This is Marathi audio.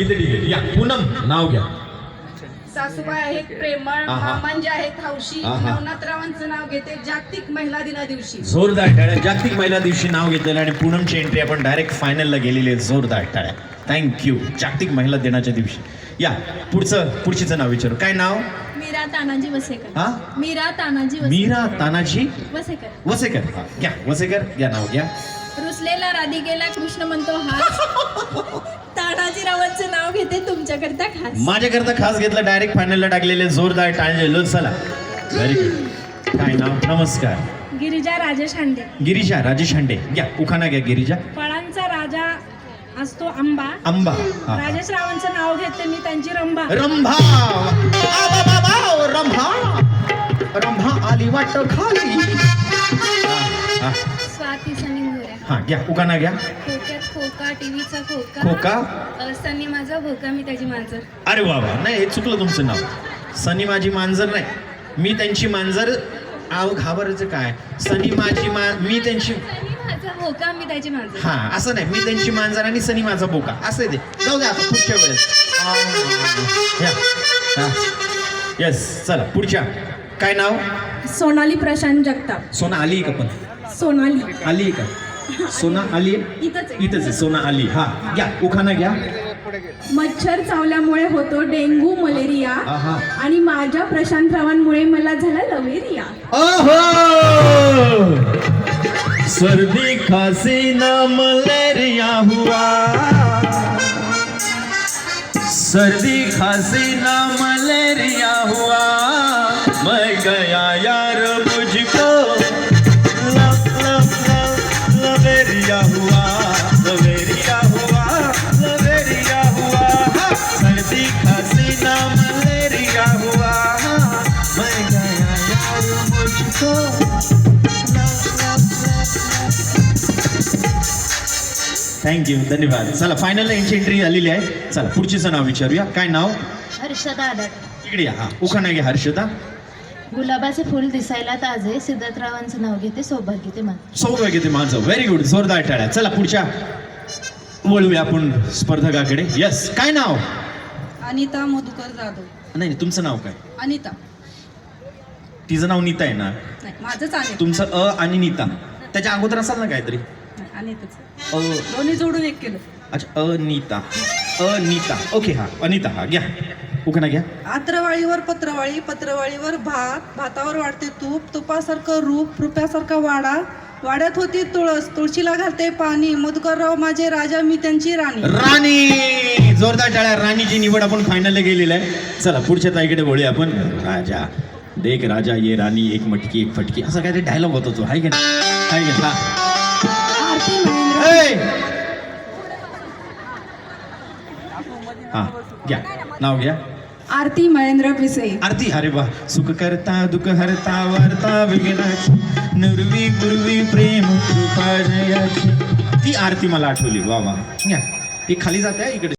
इथे ठीक आहे या पूनम नाव घ्या. सासूबाई आहेत प्रेमळ आहा. मामांजी आहेत हौशी आहा. नवनाथरावांचं नाव घेते जागतिक महिला दिना दिवशी. जोरदार टाळ्या जागतिक महिला दिवशी नाव घेतलेलं आणि पूनमची एंट्री आपण डायरेक्ट फायनलला गेलेली आहे. जोरदार टाळ्या. थँक्यू जागतिक महिला दिनाच्या दिवशी. या पुढचं पुढचीचं नाव विचारू. काय नाव? मीरा तानाजी वसेकर. हा? मीरा तानाजी वसेकर. मीरा तानाजी वसेकर. वसेकर. हा, घ्या वसेकर घ्या नाव घ्या. रुसलेला राधिकेला कृष्ण म्हणतो हा. तानाजी रावांचं नाव घेते तुमच्याकरता खास. माझ्याकरता खास घेतलं डायरेक्ट फायनलला टाकलेले जोरदार टाळले. चला. व्हेरी गुड काय नाव? नमस्कार. गिरिजा राजेश हांडे गिरिजा राजेश हांडे घ्या उखाणा घ्या गिरिजा. फळांचा राजा असतो आंबा. आंबा. हा. राजेश रावांचं नाव घेते मी त्यांची रंभा. रंभा. आ, बा, बा, बा, रंभा. रंभा आली वाट खाली. हा, हा, स्वाती सनी मोऱ्या हा घ्या. उखाणा घ्या. खोक्यात खोका टीव्हीचा खोका. खोका? अ, सनी माझा भोका मी त्याची मांजर. अरे वा वा. नाही हे चुकलं तुमचं नाव. सनी माझी मांजर नाही. मी त्यांची मांजर आव घाबरायचं काय? सनी माझी मा मी त्यांची सनी माझा भोका मी त्याची मांजर. हा असं नाही. मी त्यांची मांजर आणि सनी माझा बोका असं आहे ते. जाऊ द्या आता पुढच्या वेळेस. येस चला. पुढच्या. काय नाव? सोनाली प्रशांत जगताप. सोना आली आहे का पण? सोनाली आली आहे का? सोना आली? आहे इथंच आहे. इथंच आहे सोना आली. हा घ्या उखाणा घ्या. मच्छर चावल्यामुळे होतो डेंगू मलेरिया आहा. आणि माझ्या प्रशांतरावांमुळे मला झाला लवेरिया. ओहो सर्दी खांसी ना मलेरिया हुआ. सर्दी खांसी ना मलेरिया हुआ. मैं गया यार थँक्यू धन्यवाद. चला फायनल यांची एंट्री झालेली आहे. चला पुढचीचं नाव विचारूया. काय नाव? हर्षदा आडट इकडे या. हा उखाणा घ्या हर्षदा. गुलाबाचे फुल दिसायला ताजे सिद्धतरावांचं नाव घेते सौभाग्य ते मान सौभाग्य ते माझं. व्हेरी गुड जोरदार टाळ्या. चला पुढच्या. वळूया आपण स्पर्धकाकडे. यस काय नाव? अनिता मधुकर जाधव. नाही नाही, तुमचं नाव काय? अनिता. तिचं नाव नीता आहे ना नाही माझंच अनिता तुमचं अ आणि नीता. त्याच्या अगोदर असाल ना काहीतरी? अनिताच. अ दोन्ही जोडून एक केलं. अच्छा अनिता. अनिता. ओके हा. अनिता हा. घ्या. उखाणा घ्या. आत्रवाळीवर पत्रवाळी पत्रवाळीवर भात. भातावर वाढते तूप. तुपासारखं रूप रुपयासारखा वाडा. वाड्यात होती तुळस. तुळशीला घालते पाणी. मधुकरराव माझे राजा मी त्यांची राणी. राणी! जोरदार टाळ्या. राणीची निवड आपण फायनल गेलेली आहे. चला पुढच्या ताईकडे बोलूया आपण. राजा. देख राजा ये राणी. एक मटकी एक फटकी. असं काहीतरी डायलॉग होतो तो. हाय की नाही? हाय की? हा! हा घ्या. नाव घ्या. आरती महेंद्र पिसे. आरती अरे वा. सुख करता दुःख हरता वार्ता विघ्नाची. नुरवी गुरवी प्रेम कृपा जयाची. ती आरती मला आठवली. वा वा. घ्या. ती खाली जाते इकडे.